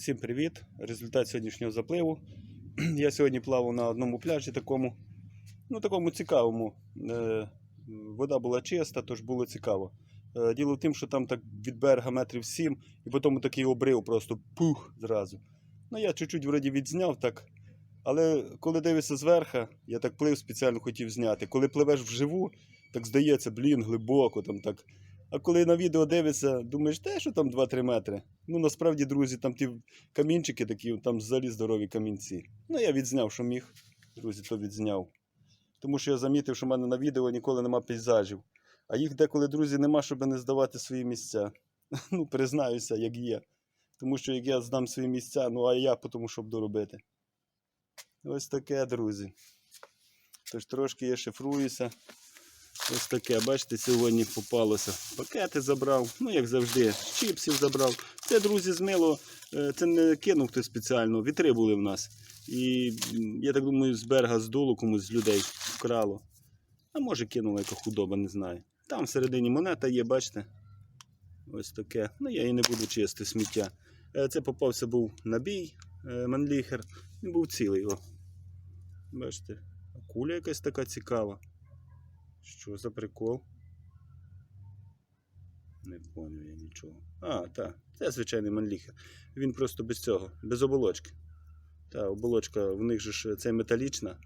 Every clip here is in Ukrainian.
Усім привіт! Результат сьогоднішнього запливу. Я сьогодні плавав на одному пляжі, такому, ну такому цікавому. Е, Вода була чиста, тож було цікаво. Е, Діло в тім, що там так від берега метрів 7, і потім такий обрив, просто пух зразу. Ну я чуть-чуть вроді відзняв так. Але коли дивишся зверху, я так плив спеціально хотів зняти. Коли пливеш вживу, так здається, блін, глибоко там так. А коли на відео дивишся, думаєш, те, що там 2-3 метри. Ну насправді, друзі, там ті камінчики такі, там взагалі здорові камінці. Ну я відзняв, що міг. Друзі, то відзняв. Тому що я замітив, що в мене на відео ніколи нема пейзажів. А їх деколи, друзі, нема, щоб не здавати свої місця. Ну, признаюся, як є. Тому що як я здам свої місця, ну а я тому, щоб доробити. Ось таке, друзі. Тож трошки я шифруюся. Ось таке, бачите, сьогодні попалося. Пакети забрав, ну як завжди, чіпсів забрав. Це, друзі, змило, е, це не кинув хтось спеціально, вітри були в нас. І я так думаю, з берега здуло комусь з людей вкрало. А може кинула яка худоба, не знаю. Там всередині монета є, бачите? Ось таке. Ну я її не буду чистити сміття. Е, Це попався був набій е, Манліхер. Він був цілий. О. Бачите, куля якась така цікава. Що за прикол? Не поняв я нічого. А, так, це звичайний манліхер. Він просто без цього, без оболочки. Та оболочка в них же ж це металічна,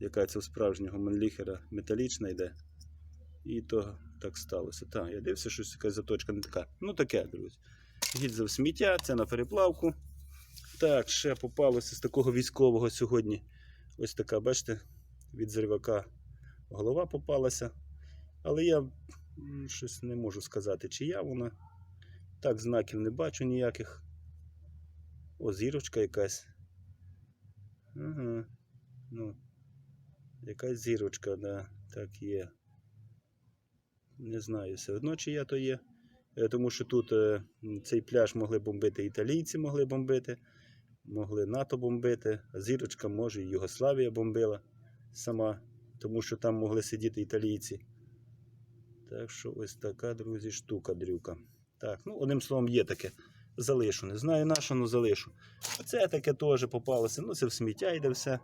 яка це у справжнього манліхера металічна йде. І то так сталося. Так, я дивився, щось якась заточка не така. Ну таке, друзі. Гільза в сміття, це на переплавку. Так, ще попалося з такого військового сьогодні. Ось така, бачите, від зривака голова попалася. Але я щось не можу сказати, чия вона. Так, знаків не бачу ніяких. О, зірочка якась. Ага. Ну, якась зірочка, да, так є. Не знаю, все одно чия то є. Е, Тому що тут е, цей пляж могли бомбити італійці, могли бомбити, могли НАТО бомбити, а зірочка може і Югославія бомбила сама тому що там могли сидіти італійці. Так що ось така, друзі, штука дрюка. Так, ну одним словом, є таке. Залишу. Не знаю на але залишу. Це таке теж попалося. Ну, це в сміття йде все.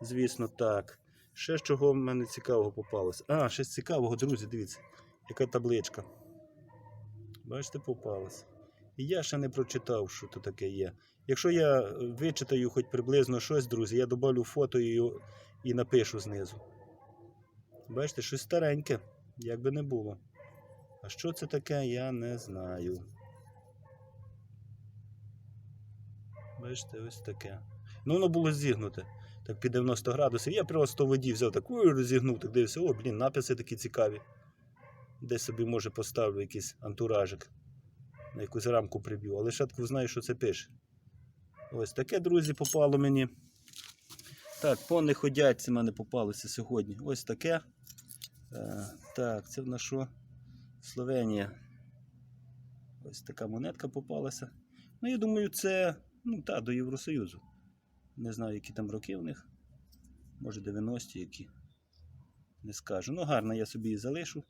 Звісно, так. Ще чого в мене цікавого попалося. А, з цікавого, друзі, дивіться, яка табличка. Бачите, попалося. І я ще не прочитав, що то таке є. Якщо я е, вичитаю хоч приблизно щось, друзі, я добавлю фото і, і напишу знизу. Бачите, щось стареньке, як би не було. А що це таке, я не знаю. Бачите, ось таке. Ну, воно було зігнуте. Так під 90 градусів. Я просто воді взяв так, ой, розігнув, так дивився, о, блін, написи такі цікаві. Десь собі, може, поставлю якийсь антуражик. На якусь рамку приб'ю, але шатку знаю, що це пише. Ось таке, друзі, попало мені. Так, по неходятці в мене попалося сьогодні. Ось таке. Е, так, це в нас? Словенія. Ось така монетка попалася. Ну, я думаю, це ну, та, до Євросоюзу. Не знаю, які там роки в них. Може 90-ті які. Не скажу. Ну, гарно, я собі її залишу.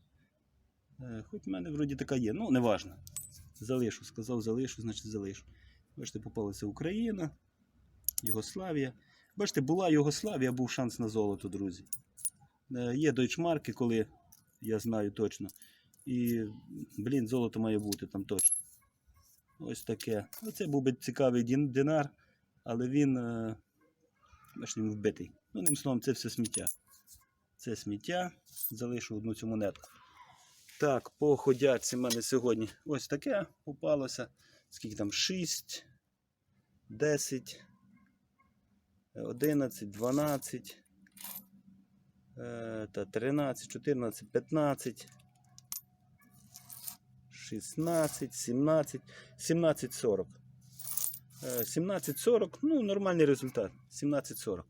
Е, хоч в мене вроді така є, ну, не важно. Залишу, сказав, залишу, значить залишу. Бачите, попалася Україна, Югославія. Бачите, була Югославія, був шанс на золото, друзі. Е, Є дойчмарки, коли я знаю точно. І, блін, золото має бути там точно. Ось таке. Оце був би цікавий динар, але він, е, бачите, він вбитий. Ну, одним словом, це все сміття. Це сміття. Залишу одну цю монетку. Так, по ходяці в мене сьогодні ось таке попалося. Скільки там? 6, 10. 11, 12, е, та 13, 14, 15, 16, 17, 17, 40. Е, 17, 40, ну, нормальний результат. 17, 40.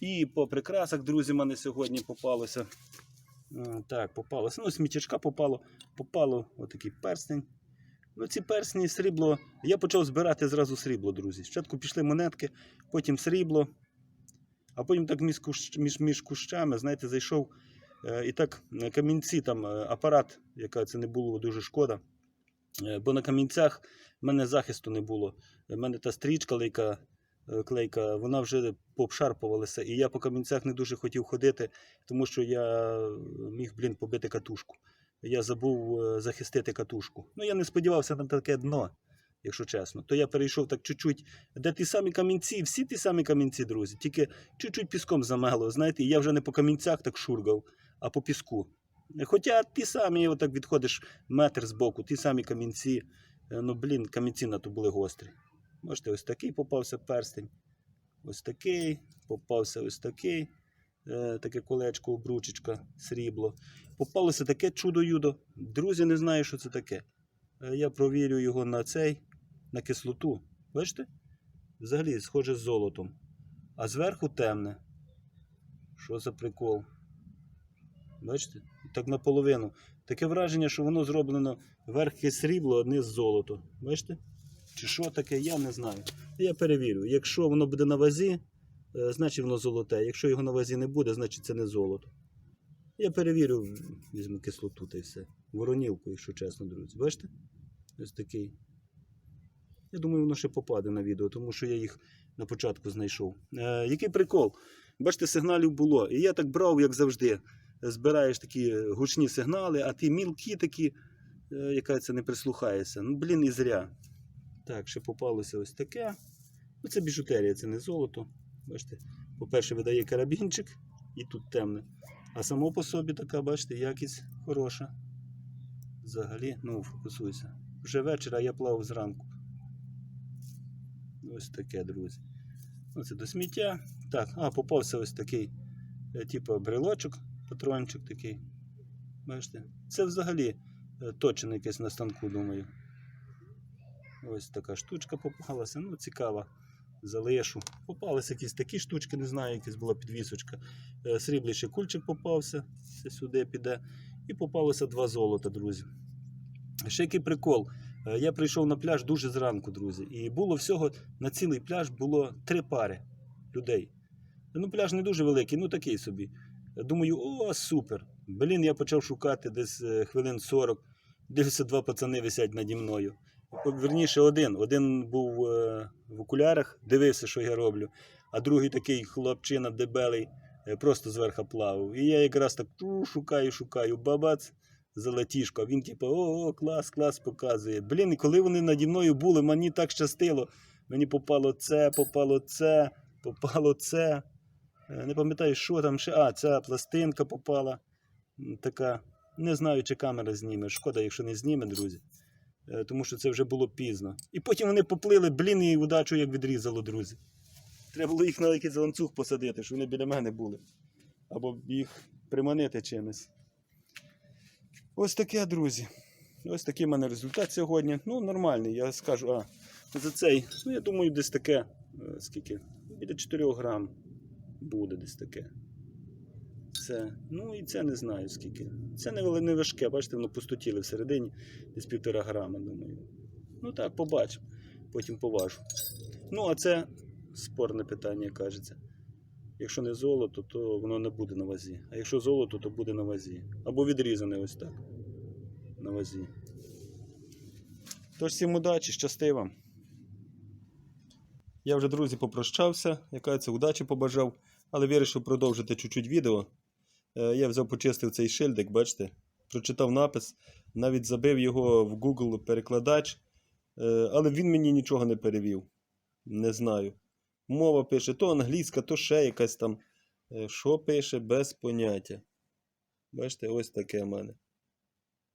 І по прикрасах, друзі, мене сьогодні попалося. Е, Так, попалося. Ну, смітячка попало. Попало отакий перстень. Ну, ці персні срібло. Я почав збирати зразу срібло, друзі. Спочатку пішли монетки, потім срібло, а потім так між, між, між кущами, знаєте, зайшов. е, І так е, камінці, там е, апарат, яка це не було дуже шкода. Е, Бо на камінцях в мене захисту не було. У мене та стрічка лейка, клейка, вона вже пообшарпувалася. І я по камінцях не дуже хотів ходити, тому що я міг, блін, побити катушку. Я забув захистити катушку. Ну, я не сподівався на таке дно, якщо чесно. То я перейшов так чуть-чуть, де ті самі камінці, всі ті самі камінці, друзі, тільки чуть-чуть піском замело. Знаєте, я вже не по камінцях так шургав, а по піску. Хоча ті самі, отак відходиш метр з боку, ті самі камінці. Е, Ну, блін, камінці на то були гострі. Бачите, ось такий попався перстень. Ось такий, попався ось такий. Е, таке колечко, обручечка, срібло. Попалося таке чудо-юдо. Друзі, не знаю, що це таке. Е, я провірю його на цей, на кислоту. Бачите? Взагалі схоже з золотом. А зверху темне. Що за прикол? Бачите? Так наполовину. Таке враження, що воно зроблено верхи срібло, а низ золото. Бачите? Чи що таке, я не знаю. Я перевірю. Якщо воно буде на вазі, е, значить воно золоте. Якщо його на вазі не буде, значить це не золото. Я перевірю, візьму кислоту та й все. Воронілку, якщо чесно, друзі. Бачите? Ось такий. Я думаю, воно ще попаде на відео, тому що я їх на початку знайшов. Е, який прикол? Бачите, сигналів було. І я так брав, як завжди. Збираєш такі гучні сигнали, а ті мілкі такі, е, яка це не прислухається. Ну, блін, і зря. Так, ще попалося ось таке. Ну, це біжутерія, це не золото. Бачите, по-перше, видає карабінчик і тут темне. А само по собі така, бачите, якість хороша. Взагалі, ну, фокусуйся. Вже вечір, а я плавав зранку. Ось таке, друзі. Оце до сміття. Так, а, попався ось такий, е, типу, брелочок, патрончик такий. Бачите? Це взагалі е, точно якесь на станку, думаю. Ось така штучка попалася. Ну, цікава. Залишу. Попалися якісь такі штучки, не знаю, якась була підвісочка. Е, Сріблий ще кульчик попався. Це сюди піде. І попалося два золота, друзі. Ще який прикол. Е, Я прийшов на пляж дуже зранку, друзі. І було всього на цілий пляж було три пари людей. Ну, пляж не дуже великий, ну такий собі. Думаю, о, супер. Блін, я почав шукати десь е, хвилин 40. Дивлюся, два пацани висять наді мною. Верніше, один. Один був е, в окулярах, дивився, що я роблю, а другий такий хлопчина дебелий, просто зверху плавав. І я якраз так шукаю, шукаю, бабац, золотішко. Він типу, о, о, клас, клас показує. Блін, коли вони наді мною були, мені так щастило. Мені попало це, попало це, попало це. Е, Не пам'ятаю, що там ще. А, ця пластинка попала. Така. Не знаю, чи камера зніме. Шкода, якщо не зніме, друзі. Е, Тому що це вже було пізно. І потім вони поплили, блін, і удачу як відрізало, друзі. Треба було їх на якийсь ланцюг посадити, щоб вони біля мене були. Або їх приманити чимось. Ось таке, друзі. Ось такий в мене результат сьогодні. Ну, нормальний, я скажу, а за цей, ну я думаю, десь таке. е, Скільки? Біля 4 грам буде десь таке. Це, ну і це не знаю скільки. Це не, не важке, бачите, воно пустотіле всередині, десь півтора грама, думаю. Ну так, побачимо. Потім поважу. Ну, а це спорне питання, кажеться. Якщо не золото, то воно не буде на вазі. А якщо золото, то буде на вазі. Або відрізане ось так. На вазі. Тож всім удачі, щасти вам. Я вже, друзі, попрощався, яка це удачі побажав, але вирішив продовжити чуть-чуть відео. Е, Я взяв почистив цей шильдик, бачите, прочитав напис, навіть забив його в Google перекладач, е, але він мені нічого не перевів. Не знаю. Мова пише то англійська, то ще якась там. Е, Що пише, без поняття. Бачите, ось таке в мене.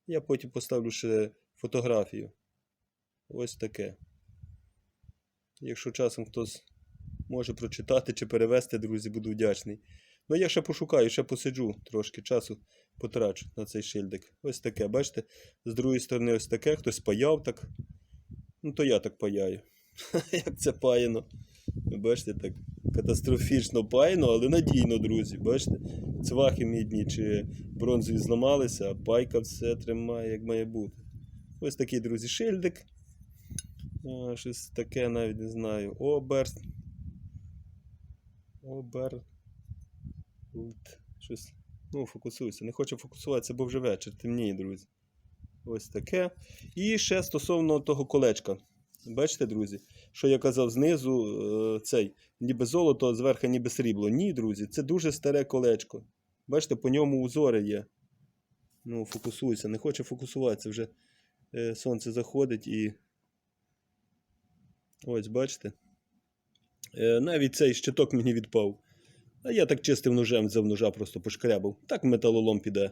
Я потім поставлю ще фотографію. Ось таке. Якщо часом хтось може прочитати чи перевести, друзі, буду вдячний. Ну, я ще пошукаю, ще посиджу трошки часу потрачу на цей шильдик. Ось таке, бачите? З другої сторони, ось таке, хтось паяв так. Ну, то я так паяю. Як це паяно. Бачите, так катастрофічно паяно, але надійно, друзі. Бачите? Цвахи мідні чи бронзові зламалися, а пайка все тримає, як має бути. Ось такий, друзі, шильдик. Щось таке навіть не знаю. Обер. Щось. Ну, фокусуйся. Не хочу фокусуватися, бо вже вечір. Темніє, друзі. Ось таке. І ще стосовно того колечка. Бачите, друзі, що я казав знизу, е, цей, ніби золото, а зверху ніби срібло. Ні, друзі, це дуже старе колечко. Бачите, по ньому узори є. Ну, фокусується, не хоче фокусуватися. Вже е, сонце заходить і. Ось, бачите? Е, навіть цей щиток мені відпав. А я так чистим ножем взяв ножа, просто пошкрябав. Так металолом піде.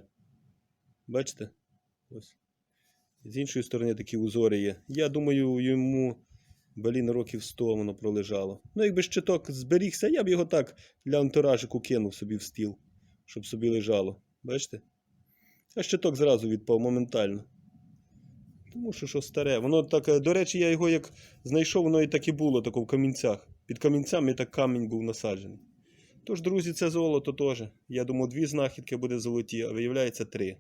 Бачите? Ось. З іншої сторони такі узори є. Я думаю, йому блін, років 100 воно пролежало. Ну, якби щиток зберігся, я б його так для антуражику кинув собі в стіл, щоб собі лежало. Бачите? А щиток зразу відпав моментально. Тому що що старе. Воно так, е, до речі, я його як знайшов, воно і так і було тако в камінцях. Під камінцями так камінь був насаджений. Тож, друзі, це золото теж. Я думав, дві знахідки буде золоті, а виявляється три.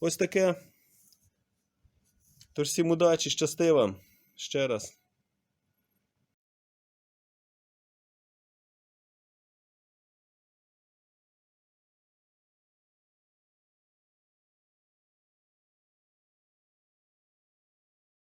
Ось таке. Тож всім удачі, щасти вам. Ще раз.